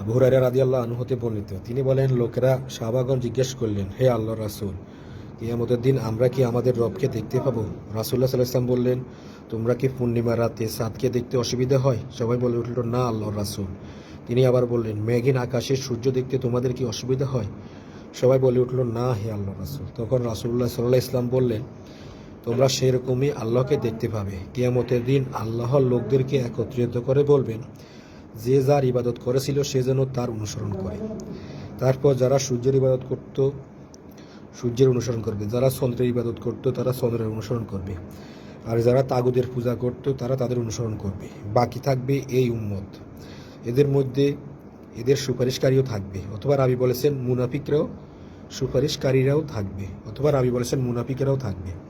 আবু হুরাইরা রাদিয়াল্লাহু আনহু হতে বর্ণিত। তিনি বলেন, লোকেরা শাহবাগন জিজ্ঞেস করলেন, হে আল্লাহ রাসুল, কিয়ামতের দিন আমরা কি আমাদের রবকে দেখতে পাবো? আলাইহি ওয়াসাল্লাম বললেন, তোমরা কি পূর্ণিমা রাতে সাদকে দেখতে অসুবিধা হয়? সবাই বলে উঠল, না, আল্লাহর রাসুল। তিনি আবার বললেন, মেঘিন আকাশে সূর্য দেখতে তোমাদের কি অসুবিধা হয়? সবাই বলে উঠল, না, হে আল্লাহ রাসুল। তখন রাসূলুল্লাহ সাল্লাল্লাহু ইসলাম বললেন, তোমরা সেরকমই আল্লাহকে দেখতে পাবে। কিয়ামতের দিন আল্লাহর লোকদেরকে একত্রিত করে বলবেন যে যার ইবাদত করেছিল, সে যেন তার অনুসরণ করে। তারপর যারা সূর্যের ইবাদত করত, সূর্যের অনুসরণ করবে। যারা চন্দ্রের ইবাদত করত, তারা চন্দ্রের অনুসরণ করবে। আর যারা তাগুদের পূজা করত, তারা তাদের অনুসরণ করবে। বাকি থাকবে এই উম্মত। এদের মধ্যে এদের সুপারিশকারীও থাকবে। অথবা রাবি বলেছেন, মুনাফিকরাও সুপারিশকারীরাও থাকবে। অথবা রাবি বলেছেন, মুনাফিকেরাও থাকবে।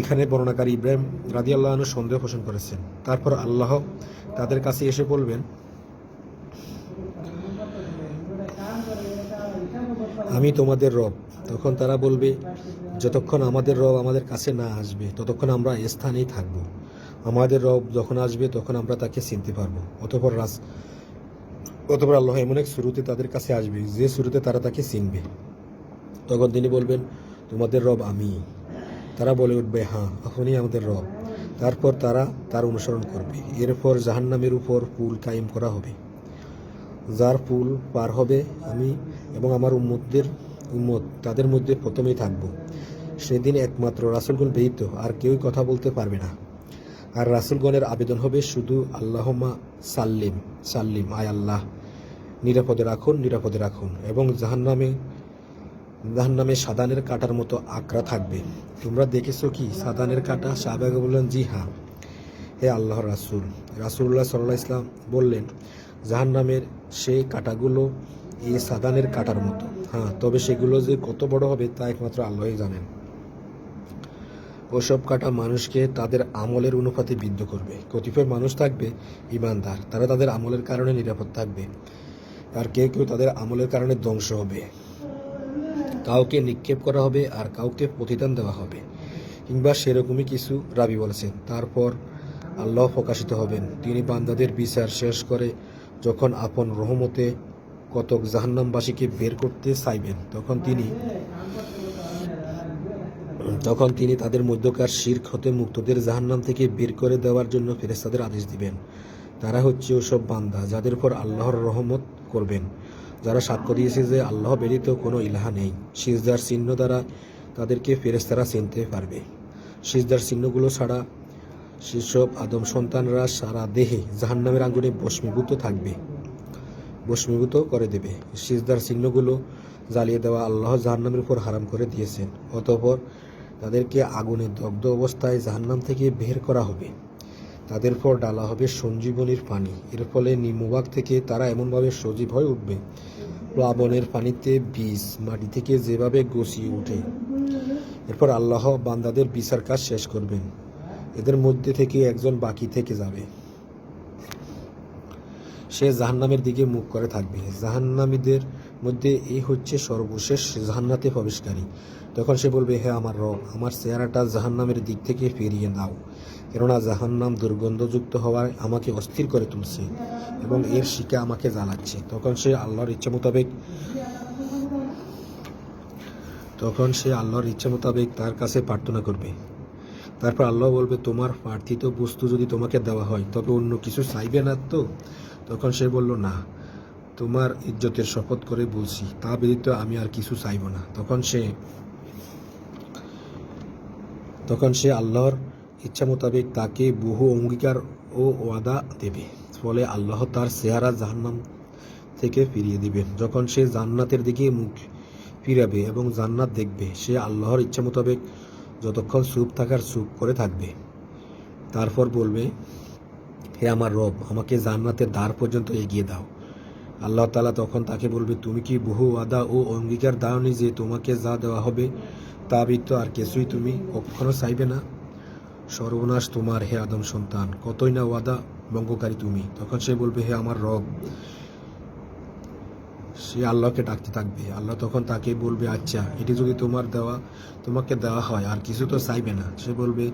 এখানে বর্ণনাকারী ইব্রাহিম রাদি আল্লাহ সন্দেহ পোষণ করেছেন। তারপর আল্লাহ তাদের কাছে এসে বলবেন, আমি তোমাদের রব। তখন তারা বলবে, যতক্ষণ আমাদের রব আমাদের কাছে না আসবে, ততক্ষণ আমরা স্থানেই থাকব। আমাদের রব যখন আসবে, তখন আমরা তাকে চিনতে পারব। অতপর রাস অতপর আল্লাহ এমন এক শুরুতে তাদের কাছে আসবে, যে শুরুতে তারা তাকে চিনবে। তখন তিনি বলবেন, তোমাদের রব আমি। তারা বলে উঠবে হ্যাঁ আপনি আমাদের রব। তারপর তারা তার অনুসরণ করবে। এরপর জাহান্নামের উপর পুল কায়েম করা হবে। যার পুল পার হবে আমি এবং আমার উম্মতদের, উম্মত তাদের মধ্যে প্রথমেই থাকব। সেদিন একমাত্র রাসুলগণ ব্যতীত আর কেউই কথা বলতে পারবে না। আর রাসুলগণের আবেদন হবে শুধু আল্লাহমা সাল্লিম সাল্লিম, আয় আল্লাহ। নিরাপদে রাখুন নিরাপদে রাখুন এবং জাহান্নামে জাহান্নামে সাদানের কাটার মতো আকরা থাকবে। তোমরা দেখেছ কি? সাদানের কাটা শাহবাগে বললেন, জি হ্যাঁ। হে আল্লাহ রাসুল রাসুল্লাহ সাল্লাহ ইসলাম বললেন, জাহান্নামের সেই কাটাগুলো এই সাদানের কাটার মতো। হ্যাঁ তবে সেগুলো যে কত বড় হবে তা একমাত্র আল্লাহই জানেন। ওসব কাটা মানুষকে তাদের আমলের অনুপাতে বিদ্ধ করবে। কতিপয় মানুষ থাকবে ইমানদার, তারা তাদের আমলের কারণে নিরাপদ থাকবে। আর কেউ কেউ তাদের আমলের কারণে ধ্বংস হবে। কাউকে নিক্ষেপ করা হবে আর কাউকে প্রতিদান দেওয়া হবে। কিংবা সেরকমই কিছু রাবি বলেছেন। তারপর আল্লাহ প্রকাশিত হবেন। তিনি বান্দাদের বিচার শেষ করে যখন আপন রহমতে কতক জাহান্নামবাসীকে বের করতে চাইবেন, তখন তিনি তখন তিনি তাদের মধ্যকার শির্ক হতে মুক্তদের জাহান্নাম থেকে বের করে দেওয়ার জন্য ফেরেস্তাদের আদেশ দিবেন। তারা হচ্ছে ওসব বান্দা যাদের উপর আল্লাহর রহমত করবেন। যারা সাক্ষ্য দিয়েছে যে আল্লাহ ব্যতীত কোনো ইলাহা নেই, সিজদার চিহ্ন দ্বারা তাদেরকে ফেরেস্তারা চিনতে পারবে। সিজদার চিহ্নগুলো ছাড়া সেসব আদম সন্তানরা সারা দেহে জাহান্নামের আগুনে বস্মীভূত থাকবে বস্মীভূত করে দেবে। সিজদার চিহ্নগুলো জ্বালিয়ে দেওয়া আল্লাহ জাহান্নামের উপর হারাম করে দিয়েছেন। অতঃপর তাদেরকে আগুনে দগ্ধ অবস্থায় জাহান্নাম থেকে বের করা হবে। তাদের পর ডালা হবে সঞ্জীবনীর পানি। এর ফলে নিম্নভাগ থেকে তারা এমনভাবে সজীব হয়ে উঠবে। প্লাবনের পানিতে বীজ মাটি থেকে যেভাবে গছিয়ে উঠে, এরপর আল্লাহ বান্দাদের বিচার কাজ শেষ করবেন। এদের মধ্যে থেকে একজন বাকি থেকে যাবে। সে জাহান্নামের দিকে মুখ করে থাকবে। জাহান্নামীদের মধ্যে এই হচ্ছে সর্বশেষ জাহান্নাতে প্রবেশকারী। তখন সে বলবে, হে আমার রব, আমার চেহারাটা জাহান্নামের দিক থেকে ফিরিয়ে দাও। কেননা জাহান্নাম দুর্গন্ধযুক্ত হওয়ায় আমাকে অস্থির করে তুলছে এবং এর শিকা আমাকে জ্বালাচ্ছে। তখন সে আল্লাহর ইচ্ছা মোতাবেক তখন সে আল্লাহর ইচ্ছা মোতাবেক তার কাছে প্রার্থনা করবে। তারপর আল্লাহ বলবে, তোমার প্রার্থিত বস্তু যদি তোমাকে দেওয়া হয়, তবে অন্য কিছু চাইবে না তো? তখন সে বলল, না, তোমার ইজ্জতের শপথ করে বলছি, তা ব্যতীত আমি আর কিছু চাইব না। তখন সে তখন সে আল্লাহর ইচ্ছা মোতাবেক তাকে বহু অঙ্গীকার ও ওয়াদা দেবে। ফলে আল্লাহ তার চেহারা জাহান্নাম থেকে ফিরিয়ে দিবেন। যখন সে জান্নাতের দিকে মুখ ফিরাবে এবং জান্নাত দেখবে, সে আল্লাহর ইচ্ছা মোতাবেক যতক্ষণ চুপ থাকার চুপ করে থাকবে। তারপর বলবে, হে আমার রব, আমাকে জান্নাতের দ্বার পর্যন্ত এগিয়ে দাও। আল্লাহ তালা তখন তাকে বলবে, তুমি কি বহু আদা ও অঙ্গীকার দাওনি যে তোমাকে যা দেওয়া হবে তা ব্যতীত আর কিছুই তুমি কখনো চাইবে না? সর্বনাশ তোমার হে আদম সন্তান, কতই না ওয়াদা ভঙ্গকারী তুমি। তখন সে বলবে, হে আমার রব, সে আল্লাহকে ডাকতে থাকবে। আল্লাহ তখন তাকে বলবে আচ্ছা এটি যদি তোমার দেওয়া, তোমাকে দেওয়া হয়, আর কিছু তো চাইবে না। সে বলবে,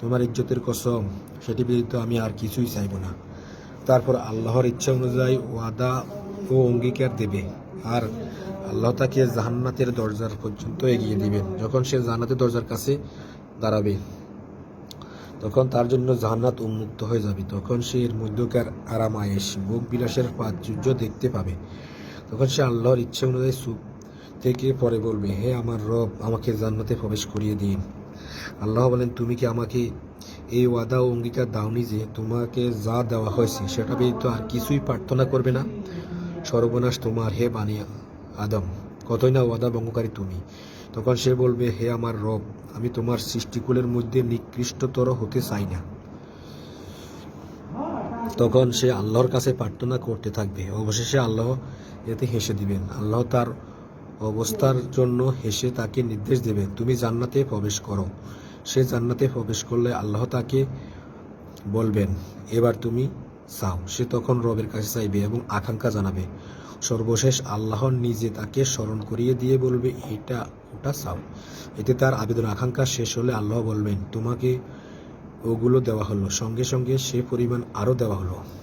তোমার ইজ্জতের কসম, সেটি ব্যতীত আমি আর কিছুই চাইব না। তারপর আল্লাহর ইচ্ছা অনুযায়ী ওয়াদা ও অঙ্গীকার দেবে, আর আল্লাহ তাকে জাহান্নাতের দরজার পর্যন্ত এগিয়ে দিবেন, যখন সে জান্নাতের দরজার কাছে দাঁড়াবে। তখন তার জন্য জান্নাত উন্মুক্ত হয়ে যাবে। তখন সে এর মধ্যকার আরাম আয়েস ভোগ বিলাসের প্রাচুর্য দেখতে পাবে। তখন সে আল্লাহর ইচ্ছে অনুযায়ী সুখ থেকে পরে বলবে, হে আমার রব, আমাকে জান্নাতে প্রবেশ করিয়ে দিন। আল্লাহ বলেন, তুমি কি আমাকে এই ওয়াদা ও অঙ্গীকার দাওনি যে তোমাকে যা দেওয়া হয়েছে সেটা ব্যতীত আর কিছুই প্রার্থনা করবে না? সর্বনাশ তোমার, হে বানিয়া আদম। কতই না ওয়াদা ভঙ্গকারী তুমি। তখন সে বলবে, হে আমার রব, আমি তোমার সৃষ্টিকুলের মধ্যে নিকৃষ্টতর হতে চাই না। তখন সে আল্লাহর কাছে প্রার্থনা করতে থাকবে। অবশেষে আল্লাহ এতে হেসে দিবেন। আল্লাহ তার অবস্থার জন্য হেসে তাকে নির্দেশ দেবেন, তুমি জান্নাতে প্রবেশ করো। সে জান্নাতে প্রবেশ করলে আল্লাহ তাকে বলবেন, এবার তুমি চাও। সে তখন রবের কাছে চাইবে এবং আকাঙ্ক্ষা জানাবে। সর্বশেষ আল্লাহ নিজে তাকে স্মরণ করিয়ে দিয়ে বলবে, এটা, ওটা চাও। এতে তার আবেদন আকাঙ্ক্ষা শেষ হলে আল্লাহ বলবেন, তোমাকে ওগুলো দেওয়া হলো। সঙ্গে সঙ্গে সে পরিমাণ আরও দেওয়া হলো।